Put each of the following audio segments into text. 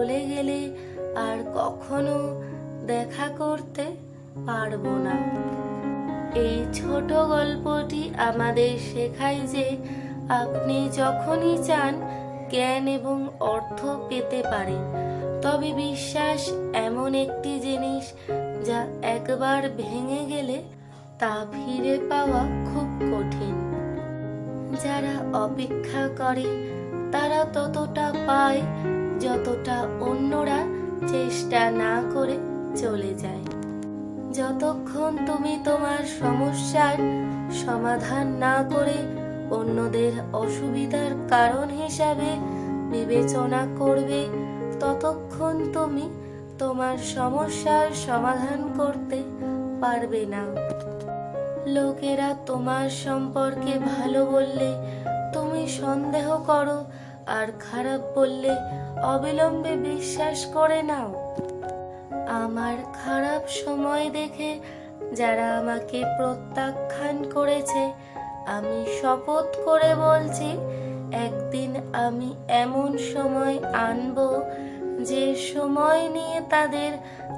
চলে গেলে আর কখনো দেখা করতে পারব না। এই ছোট গল্পটি আমাদের শেখায় যে আপনি যখনই চান জ্ঞান এবং অর্থ পেতে পারেন তবে বিশ্বাস এমন একটি জিনিস যা একবার ভেঙে গেলে তা ফিরে পাওয়া খুব কঠিন। যারা অপেক্ষা করে তারা ততটা পায় যতটা অন্যরা চেষ্টা না করে চলে যায়। যতক্ষণ তুমি তোমার সমস্যার সমাধান না করে অন্যদের অসুবিধার কারণ হিসাবে বিবেচনা করবে, ততক্ষণ তুমি তোমার সমস্যার সমাধান করতে পারবে না। লোকেরা তোমার সম্পর্কে ভালো বললে তুমি সন্দেহ করো, আর খারাপ বললে অবিলম্বে বিশ্বাস করে নাও। আমার খারাপ সময় দেখে যারা আমাকে প্রত্যাখ্যান করেছে, আমি শপথ করে বলছি, একদিন আমি এমন সময় আনব যে সময় নিয়ে তাদের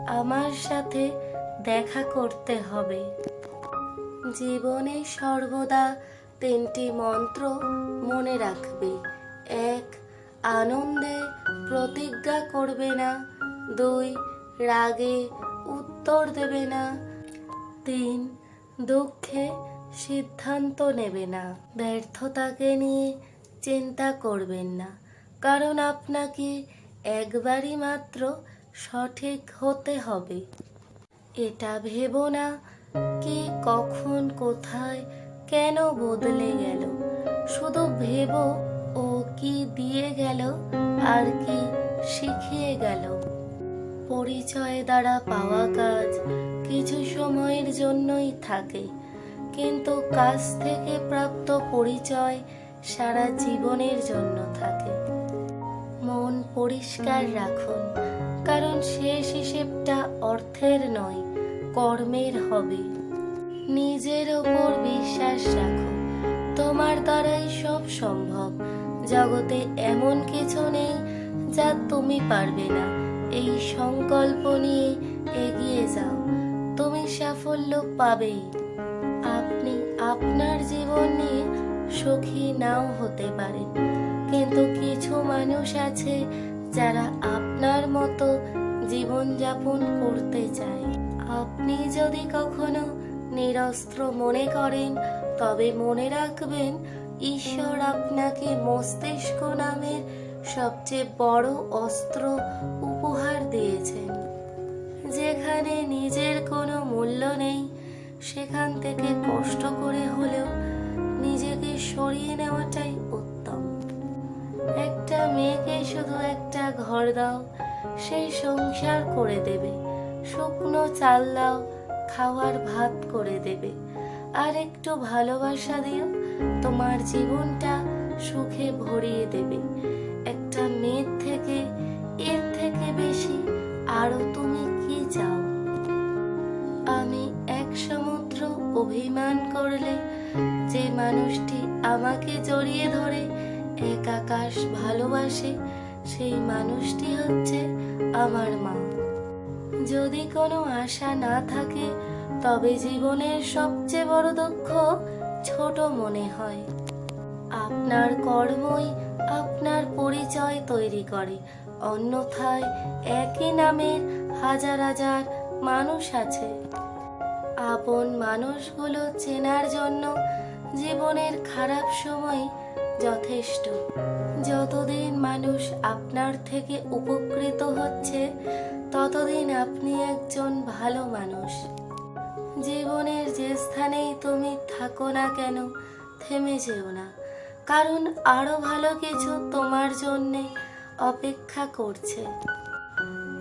আমার সাথে দেখা করতে হবে। জীবনে সর্বদা তিনটি মন্ত্র মনে রাখবে। এক আনন্দে প্রতিজ্ঞা করবে না। দুই, রাগে উত্তর দেবে না। তিন, দুঃখে সিদ্ধান্ত নেবে না। ব্যর্থতাকে নিয়ে চিন্তা করবেন না। কারণ আপনাকে একবারই মাত্র সঠিক হতে হবে। এটা ভেবো না কে কখন, কোথায়, কেন বদলে গেল। শুধু ভেবো ও কি দিয়ে গেল আর কি শিখিয়ে গেল। পরিচয় দ্বারা পাওয়া কাজ কিছু সময়ের জন্যই থাকে, কিন্তু কাজ থেকে প্রাপ্ত পরিচয় সারা জীবনের জন্য থাকে। মন পরিষ্কার রাখুন, কারণ শেষ হিসেবটা অর্থের নয়, কর্মের হবে। নিজের ওপর বিশ্বাস রাখো তোমার দ্বারাই সব সম্ভব। জগতে এমন কিছু নেই যা তুমি পারবে না। এই সংকল্প নিয়ে এগিয়ে যাও। তুমি সাফল্য পাবেই। আপনি আপনার জীবন নিয়ে সুখী নাও হতে পারেন। কিন্তু কিছু মানুষ আছে যারা আপনার মতো জীবনযাপন করতে চায়। আপনি যদি কখনো নিরস্ত্র মনে করেন তবে মনে রাখবেন, ঈশ্বর আপনাকে মস্তিষ্ক নামের সবচেয়ে বড় অস্ত্র উপহার দিয়েছেন। যেখানে নিজের কোনো মূল্য নেই, সেখান থেকে কষ্ট করে হলেও নিজেকে সরিয়ে নেওয়াটাই উত্তম। একটা মেয়েকে শুধু একটা ঘর দাও, সেই সংসার করে দেবে, শুকনো চাল দাও, খাওয়ার ভাত করে দেবে। আর একটু ভালোবাসা দিও, তোমার জীবনটা সুখে ভরিয়ে দেবে। একটা মেয়ের থেকে, এর থেকে বেশি আরও তুমি কি চাও? আমি এক সমুদ্র অভিমান করলে, যে মানুষটি আমাকে জড়িয়ে ধরে, এক আকাশ ভালোবাসে, সেই মানুষটি হচ্ছে আমার মা। যদি কোনো আশা না থাকে তবে জীবনের সবচেয়ে বড় দুঃখ ছোট মনে হয়। আপনার কর্মই আপনার পরিচয় তৈরি করে। অন্যথায় একই নামের হাজার হাজার মানুষ আছে। আপন মানুষগুলো চেনার জন্য জীবনের খারাপ সময় যথেষ্ট। যতদিন মানুষ আপনার থেকে উপকৃত হচ্ছে, ততদিন আপনি একজন ভালো মানুষ। জীবনের যে স্থানেই তুমি থাকো না কেন, থেমে যেও না। কারণ আরও ভালো কিছু তোমার জন্যে অপেক্ষা করছে।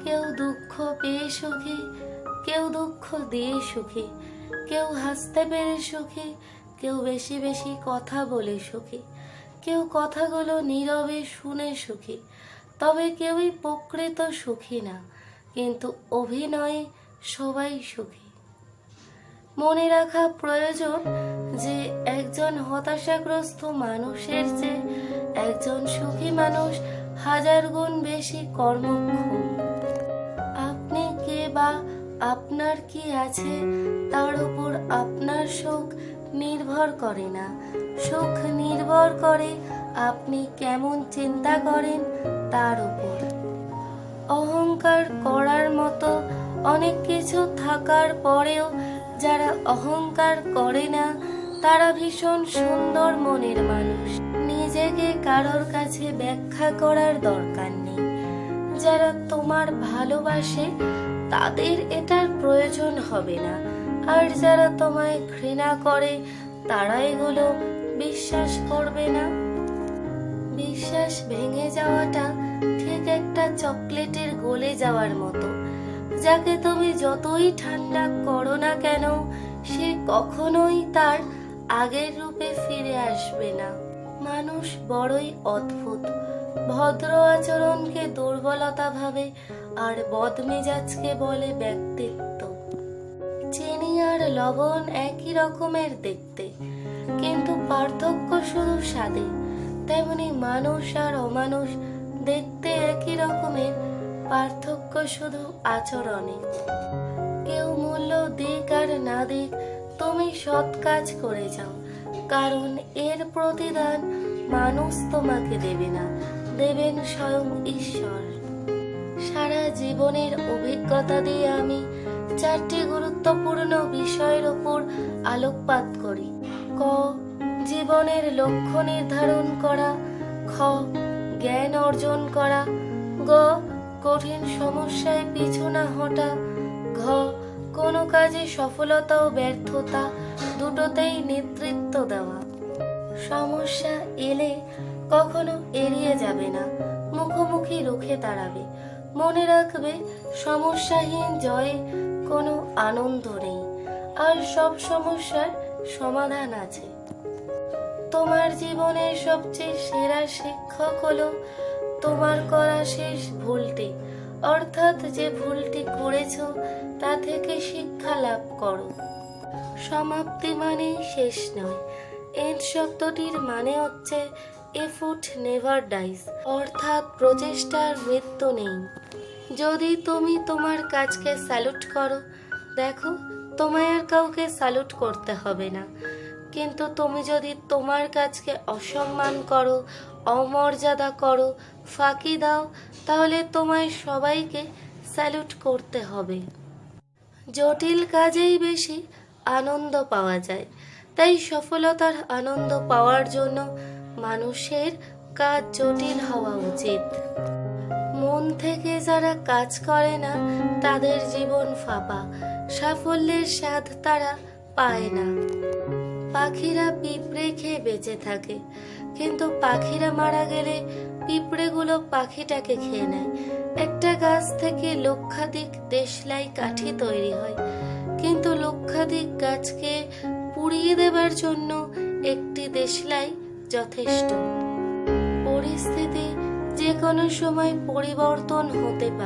কেউ দুঃখ পেয়ে সুখী, কেউ দুঃখ দিয়ে সুখী, কেউ হাসতে পেরে সুখী, কেউ বেশি বেশি কথা বলে সুখী, কেউ কথাগুলো নীরবে শুনে সুখী। তবে কেউই প্রকৃত সুখী না, কিন্তু অভিনয়ে সবাই সুখী। মনে রাখা প্রয়োজন যে একজন হতাশাগ্রস্ত মানুষের যে একজন সুখী মানুষ হাজার গুণ বেশি কর্মক্ষম। আপনি কে বা আপনার কি আছে তার উপর আপনার সুখ নির্ভর করে না। সুখ নির্ভর করে আপনি কেমন চিন্তা করেন তার উপর। অহংকার করার মতো অনেক কিছু থাকার পরেও যারা অহংকার করে না, তারা ভীষণ সুন্দর মনের মানুষ। নিজেকে কারোর কাছে ব্যাখ্যা করার দরকার নেই। যারা তোমার ভালোবাসে, তাদের এটার প্রয়োজন হবে না। আর যারা তোমায় ঘৃণা করে, তারা এগুলো বিশ্বাস করবে না। বিশ্বাস ভেঙে যাওয়াটা ঠিক একটা চকলেটের গলে যাওয়ার মতো। যাকে তুমি যতই ঠান্ডা করো না কেন, সে কখনোই তার আগের রূপে ফিরে আসবে না। মানুষ বড়ই অদ্ভুত। ভদ্র আচরণকে দুর্বলতা ভাবে আর বদমেজাজকে বলে ব্যক্তিত্ব। চিনি আর লবণ একই রকমের দেখতে, কিন্তু পার্থক্য শুধু স্বাদে। তেমনি মানুষ আর অমানুষ দেখতে একই রকমের পার্থক্য শুধু আচরণে। কেউ মূল্য দিক আর না দিক, তুমি সৎ কাজ করে যাও। কারণ এর প্রতিদান মানুষ তোমাকে দেবে না, দেবেন স্বয়ং ঈশ্বর। সারা জীবনের অভিজ্ঞতা দিয়ে আমি চারটি গুরুত্বপূর্ণ বিষয়ের উপর আলোকপাত করি। ক, জীবনের লক্ষ্য নির্ধারণ করা। খ, জ্ঞান অর্জন করা। গ কঠিন সমস্যায় পিছু হটা। ঘ, কোনো কাজে সফলতা ও ব্যর্থতা দুটোতেই নেতৃত্ব দেওয়া। সমস্যা এলে কখনো এড়িয়ে যাবে না, মুখোমুখি রুখে দাঁড়াবে। মনে রাখবে, সমস্যাহীন জয়ে কোনো আনন্দ নেই, আর সব সমস্যার সমাধান আছে। তোমার জীবনের সবচেয়ে সেরা শিক্ষক হলো তোমার করা শেষ ভুলটি। অর্থাৎ যে ভুলটি করেছ, তা থেকে শিক্ষা লাভ করো। সমাপ্তি মানে শেষ নয়। এন্ড শব্দটির মানে হচ্ছে এফুট নেভার ডাইস। অর্থাৎ প্রচেষ্টার মৃত্যু নেই। যদি তুমি তোমার কাজকে স্যালুট করো, দেখো, তোমায় আর কাউকে স্যালুট করতে হবে না। কিন্তু তুমি যদি তোমার কাজকে অসম্মান করো অমর্যাদা করো, ফাঁকি দাও, তাহলে তোমায় সবাইকে স্যালুট করতে হবে। জটিল কাজেই বেশি আনন্দ পাওয়া যায়, তাই সফলতার আনন্দ পাওয়ার জন্য মানুষের কাজ জটিল হওয়া উচিত। মন থেকে যারা কাজ করে না, তাদের জীবন ফাঁপা, সাফল্যের স্বাদ তারা পায় না। পাখিরা পিঁপড়ে খেয়ে বেঁচে থাকে কিন্তু পাখিরা মারা গেলে পিঁপড়েগুলো পাখিটাকে খেয়ে নেয়। একটা গাছ থেকে লক্ষাধিক দেশলাই কাঠি তৈরি হয়। কিন্তু লক্ষাধিক গাছকে পুড়িয়ে দেবার জন্য একটি দেশলাই যথেষ্ট। পরিস্থিতি যে কোনো সময় পরিবর্তন হতে পারে।